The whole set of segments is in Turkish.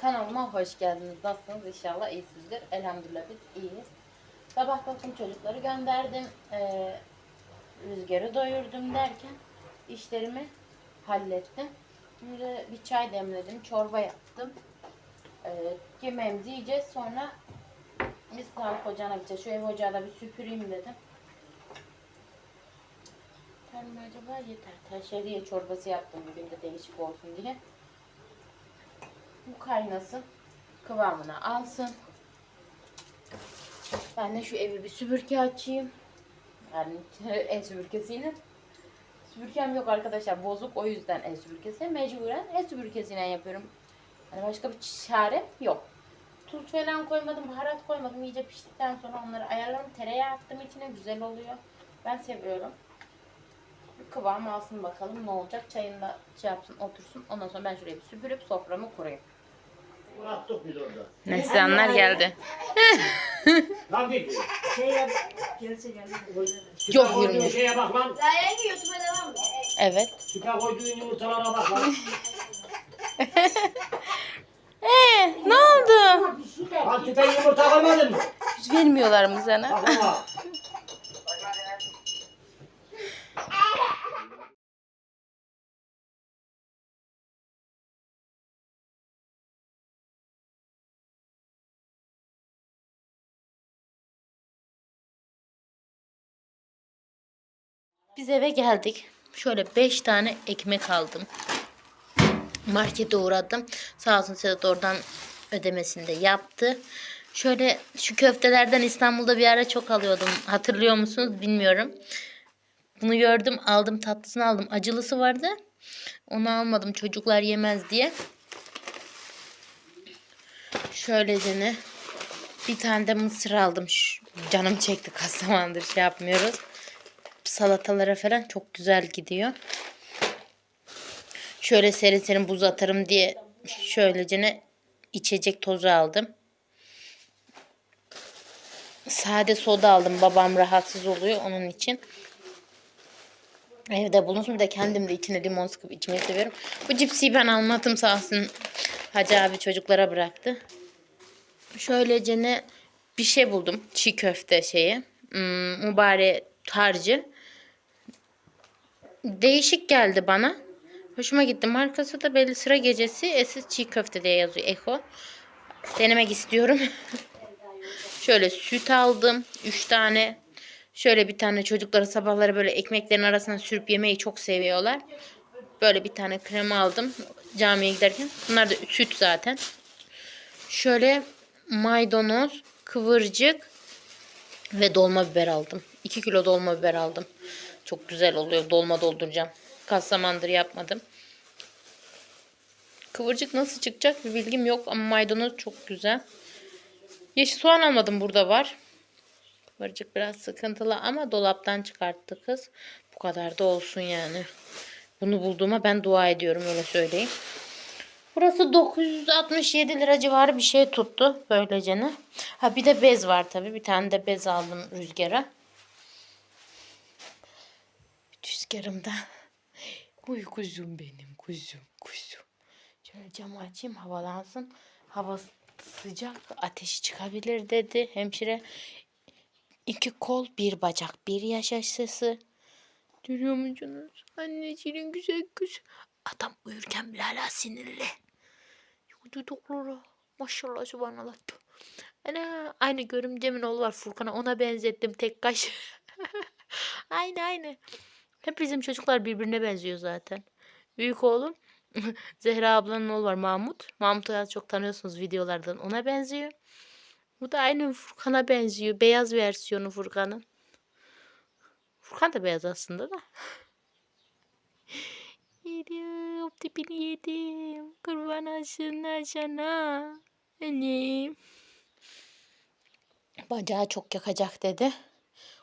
Kanalıma hoş geldiniz. Nasılsınız? İnşallah iyisinizdir. Elhamdülillah biz iyiyiz. Sabah kalktım çocukları gönderdim. Ee, rüzgarı doyurdum derken işlerimi hallettim. Şimdi bir çay demledim. Çorba yaptım. Ee, yemeğimizi yiyeceğiz. Sonra biz sağlık ocağına gideceğiz. Şu ev ocağı da bir süpüreyim dedim. Yeter acaba? Yeter. Taşeriye çorbası yaptım bugün de değişik olsun diye. Bu kaynasın. Kıvamını alsın. Ben de şu evi bir süpürge açayım. Yani el süpürgesiyle. Süpürgem yok arkadaşlar. Bozuk o yüzden el süpürgesi. Mecburen el süpürgesiyle yapıyorum. Yani başka bir çarem yok. Tuz falan koymadım, baharat koymadım. İyice piştikten sonra onları ayarladım. Tereyağı attım içine güzel oluyor. Ben seviyorum. Kıvam alsın bakalım ne olacak. Çayını da şey yapsın otursun. Ondan sonra ben şuraya bir süpürüp soframı kurayım. Bıraktık biz orada. Neslihanlar geldi. Lan git. Şey yap, gelirse geldi. Yok, koyduğun yürümüyor. şeye bak lan. Daha yenge YouTube'a devam mı? Evet. Süper koyduğun yumurtalara bak lan. Ee, ne oldu? Lan süper yumurta koymadın mı? Hiç vermiyorlar mı sana? Bak ama. Biz eve geldik. Şöyle 5 tane ekmek aldım. Markete uğradım. Sağ olsun Sedat oradan ödemesini de yaptı. Şöyle şu köftelerden İstanbul'da bir ara çok alıyordum. Hatırlıyor musunuz bilmiyorum. Bunu gördüm aldım tatlısını aldım. Acılısı vardı. Onu almadım çocuklar yemez diye. Şöylece bir tane de mısır aldım. Şu, canım çekti kaç zamandır şey yapmıyoruz. Salatalara falan çok güzel gidiyor. Şöyle serin serin buz atarım diye şöylecene içecek tozu aldım. Sade soda aldım. Babam rahatsız oluyor onun için. Evde bulunsun. Bir de kendim de içine limon sıkıp içmeyi seviyorum. Bu cipsi ben almadım sağ olsun. Hacı abi çocuklara bıraktı. Şöylece ne bir şey buldum. Çiğ köfte şeyi. Hmm, mübarek harcı. Değişik geldi bana. Hoşuma gitti. Markası da belli sıra gecesi esis çiğ köfte diye yazıyor. Eko. Denemek istiyorum. Şöyle süt aldım. 3 tane. Şöyle bir tane çocukları sabahları böyle ekmeklerin arasına sürüp yemeyi çok seviyorlar. Böyle bir tane krema aldım camiye giderken. Bunlar da süt zaten. Şöyle maydanoz, kıvırcık ve dolma biber aldım. 2 kilo dolma biber aldım. Çok güzel oluyor. Dolma dolduracağım. Kaç yapmadım. Kıvırcık nasıl çıkacak bir bilgim yok ama maydanoz çok güzel. Yeşil soğan almadım burada var. Kıvırcık biraz sıkıntılı ama dolaptan çıkarttı kız. Bu kadar da olsun yani. Bunu bulduğuma ben dua ediyorum öyle söyleyeyim. Burası 967 lira civarı bir şey tuttu böylecene. Ha bir de bez var tabi. Bir tane de bez aldım rüzgara. Rüzgarımda. Uy kuzum benim kuzum kuzum. Şöyle camı açayım havalansın. Hava sıcak ateşi çıkabilir dedi hemşire. İki kol bir bacak bir yaş aşısı. Görüyor musunuz? Anneciğinin güzel kız. Adam uyurken bile hala sinirli. Dudukları. Maşallah subhanallah. Ana, aynı görümcemin oğlu var Furkan'a ona benzettim tek kaş. aynı aynı. Hep bizim çocuklar birbirine benziyor zaten. Büyük oğlum Zehra ablanın oğlu var Mahmut. Mahmut'u az çok tanıyorsunuz videolardan. Ona benziyor. Bu da aynı Furkan'a benziyor. Beyaz versiyonu Furkan'ın. Furkan da beyaz aslında da. Yedim. Tipini yedim. Kurban olsun aşana. Annem. Bacağı çok yakacak dedi.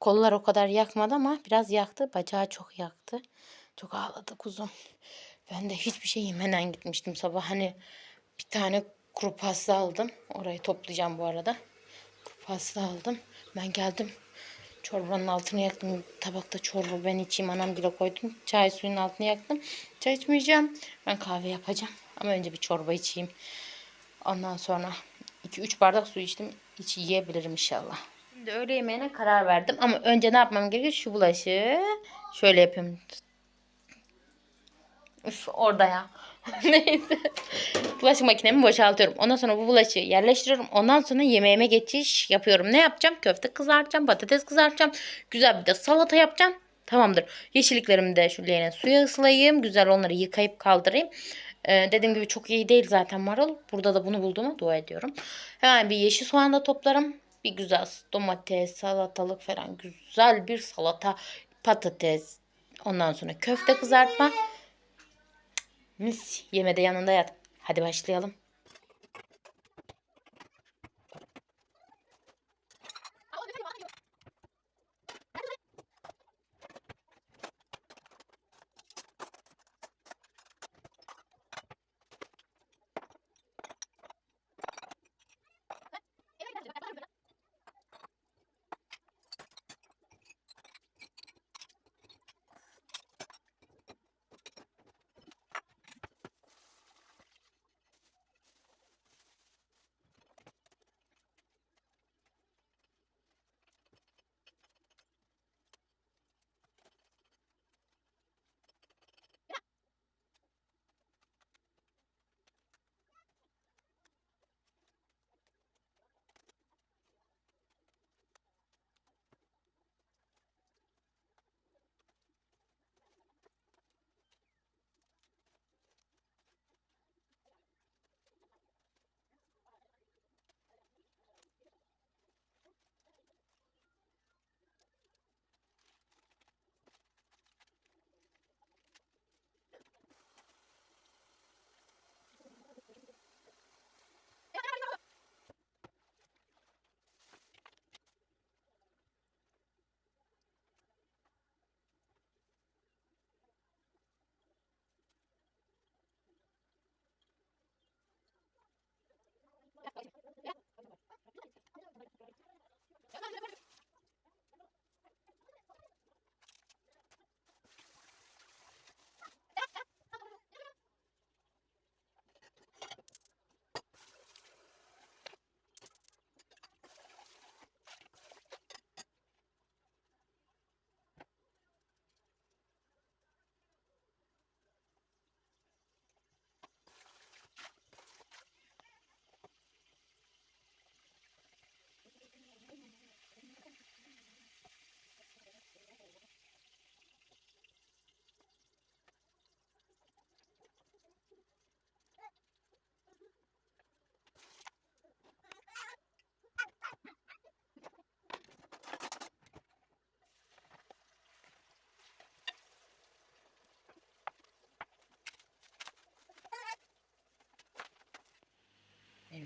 Kollar o kadar yakmadı ama biraz yaktı. Bacağı çok yaktı. Çok ağladı kuzum. Ben de hiçbir şey yemeden gitmiştim sabah. Hani bir tane kuru pasta aldım. Orayı toplayacağım bu arada. Kuru pasta aldım. Ben geldim. Çorbanın altını yaktım. Tabakta çorba ben içeyim. Anam bile koydum. Çay suyun altını yaktım. Çay içmeyeceğim. Ben kahve yapacağım. Ama önce bir çorba içeyim. Ondan sonra 2-3 bardak su içtim. Hiç yiyebilirim inşallah. Şimdi öğle yemeğine karar verdim. Ama önce ne yapmam gerekiyor? Şu bulaşığı şöyle yapıyorum. Üf orada ya. Neyse. Bulaşık makinemi boşaltıyorum. Ondan sonra bu bulaşığı yerleştiriyorum. Ondan sonra yemeğime geçiş yapıyorum. Ne yapacağım? Köfte kızartacağım. Patates kızartacağım. Güzel bir de salata yapacağım. Tamamdır. Yeşilliklerimi de leğene suya ıslayayım. Güzel onları yıkayıp kaldırayım. Ee, dediğim gibi çok iyi değil zaten marul. Burada da bunu bulduğuma dua ediyorum. Hemen bir yeşil soğan da toplarım. Bir güzel domates, salatalık falan. Güzel bir salata, patates. Ondan sonra köfte kızartma. Mis yemede yanında yat. Hadi başlayalım.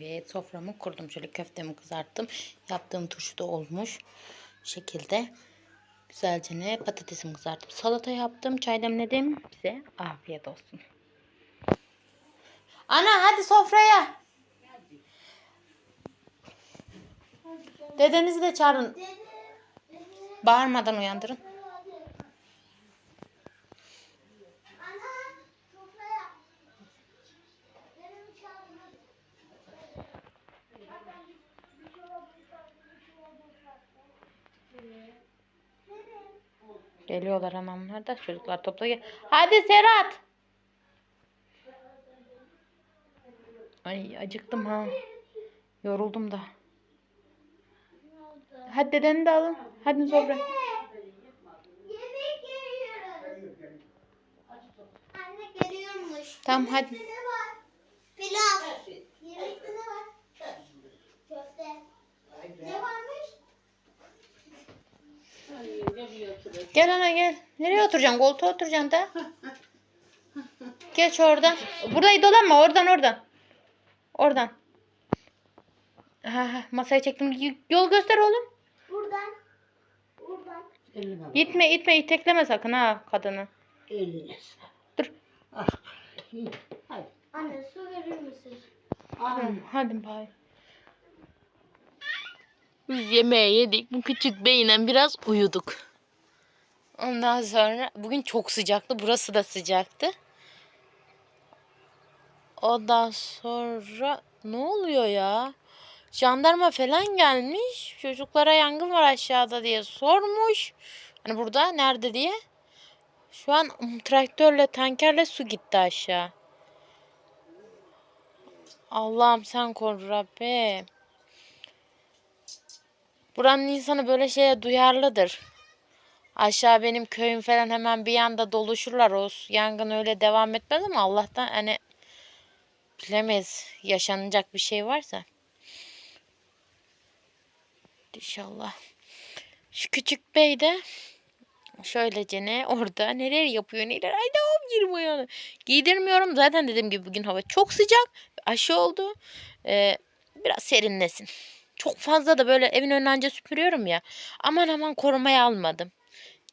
Evet soframı kurdum. Şöyle köftemi kızarttım. Yaptığım turşu da olmuş. Şekilde. Güzelce ne patatesimi kızarttım. Salata yaptım. Çay demledim. Bize afiyet olsun. Ana hadi sofraya. Dedenizi de çağırın. Bağırmadan uyandırın. Geliyorlar anamlar da çocuklar topla gel. Hadi Serhat. Ay acıktım ha. Yoruldum da. Hadi dedeni de alın. Hadi geliyormuş. Tamam hadi. Var? Pilav. Yemekte ne var? Köfte. Ne varmış? Gel ana gel. Nereye oturacaksın? Koltuğa oturacaksın da. Geç oradan. Burayı dolanma. Oradan oradan. Oradan. Ha, ha, masaya çektim. Yol göster oğlum. Buradan. Buradan. Bak. İtme itme itekleme sakın ha kadını. Eline. Dur. Ah. Hadi. Anne su verir misin? Hadi. Hadi bay. Biz yemeği yedik. Bu küçük beyle biraz uyuduk. Ondan sonra bugün çok sıcaktı. Burası da sıcaktı. Ondan sonra Ne oluyor ya? Jandarma falan gelmiş. Çocuklara yangın var aşağıda diye sormuş. Hani burada nerede diye. Şu an traktörle tankerle su gitti aşağı. Allah'ım sen koru Rabbim. Buranın insanı böyle şeye duyarlıdır. Aşağı benim köyüm falan hemen bir anda doluşurlar. O yangın öyle devam etmez ama Allah'tan hani bilemeyiz yaşanacak bir şey varsa. İnşallah. Şu küçük bey de şöylece ne orada neler yapıyor neler. Ay girme ayağını. Giydirmiyorum zaten dediğim gibi bugün hava çok sıcak. Aşı oldu. Ee, biraz serinlesin. Çok fazla da böyle evin önüne anca süpürüyorum ya. Aman aman korumaya almadım.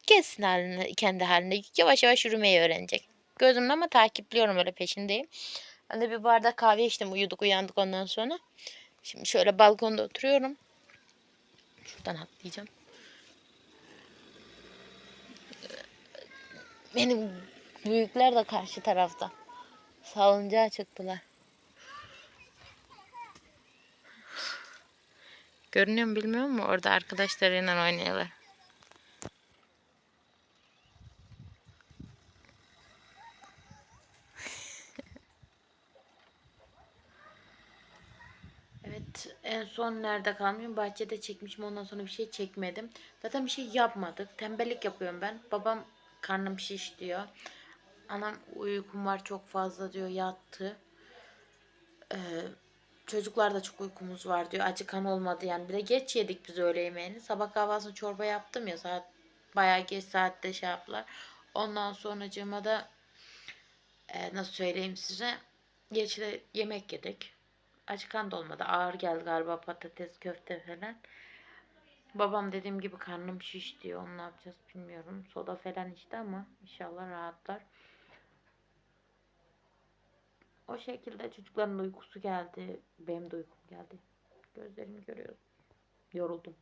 Gelsin haline, kendi halinde. Yavaş yavaş yürümeyi öğrenecek. Gözümle ama takipliyorum öyle peşindeyim. Ben de bir bardak kahve içtim. Uyuduk uyandık ondan sonra. Şimdi şöyle balkonda oturuyorum. Şuradan atlayacağım. Benim büyükler de karşı tarafta. Salıncağa çıktılar. Görünüyor mu bilmiyorum mu? Orada arkadaşlarıyla oynuyorlar. Evet en son nerede kalmışım? Bahçede çekmişim ondan sonra bir şey çekmedim. Zaten bir şey yapmadık. Tembellik yapıyorum ben. Babam karnım şiş diyor. Anam uykum var çok fazla diyor yattı. Ee, çocuklar da çok uykumuz var diyor. Acıkan olmadı yani. Bir de geç yedik biz öğle yemeğini. Sabah kahvaltısını çorba yaptım ya saat bayağı geç saatte şey yaptılar. Ondan sonracığıma da e, nasıl söyleyeyim size geç de yemek yedik. Acıkan da olmadı. Ağır geldi galiba patates, köfte falan. Babam dediğim gibi karnım şiş diyor. Onu ne yapacağız bilmiyorum. Soda falan içti ama inşallah rahatlar. O şekilde çocukların uykusu geldi. Benim de uykum geldi. Gözlerimi görüyorum. Yoruldum.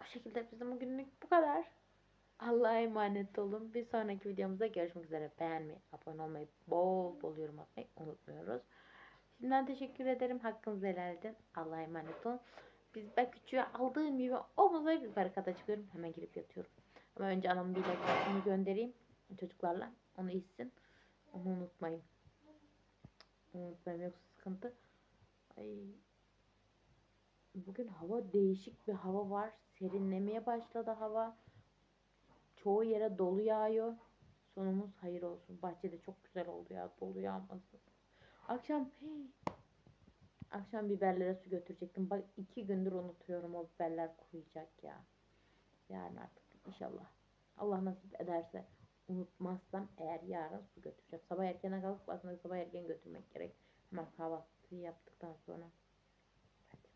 O şekilde bizim bugünlük bu kadar. Allah'a emanet olun. Bir sonraki videomuzda görüşmek üzere. Beğenmeyi, abone olmayı, bol bol yorum atmayı unutmuyoruz. Şimdiden teşekkür ederim. Hakkınızı helal edin. Allah'a emanet olun. Biz ben küçüğe aldığım gibi omuza bir barikata çıkıyorum. Hemen girip yatıyorum. Ama önce anamın bir ilacını göndereyim. Çocuklarla. Onu içsin. Onu unutmayın. Onu unutmayın yoksa sıkıntı. Ay. Bugün hava değişik bir hava var. Serinlemeye başladı hava. Çoğu yere dolu yağıyor. Sonumuz hayır olsun. Bahçede çok güzel oldu ya. Dolu yağması. Akşam hey, akşam biberlere su götürecektim. Bak iki gündür unutuyorum o biberler kuruyacak ya. Yani artık inşallah. Allah nasip ederse unutmazsam eğer yarın su götüreceğim. Sabah erkene kalkıp aslında sabah erken götürmek gerek. Hemen kahvaltıyı yaptıktan sonra. Hadi.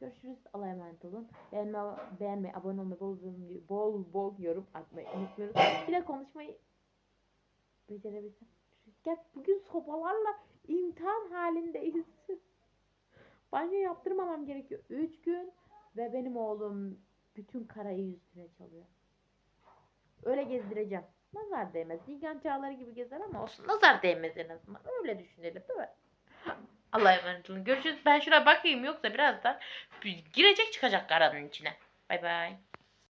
Görüşürüz. Allah'a emanet olun. Beğenme, beğenmeyi, abone olmayı, bol, bol, bol, yorum atmayı unutmuyoruz. Bir de konuşmayı becerebilsem. Gel bugün sobalarla imtihan halindeyiz. Banyo yaptırmamam gerekiyor. 3 gün ve benim oğlum bütün karayı üstüne çalıyor. Öyle gezdireceğim. Nazar değmez. Bilgen çağları gibi gezer ama olsun. Nazar değmez en azından. Öyle düşünelim değil mi? Allah'a emanet olun. Görüşürüz. Ben şuna bakayım yoksa birazdan girecek çıkacak karanın içine. Bay bay.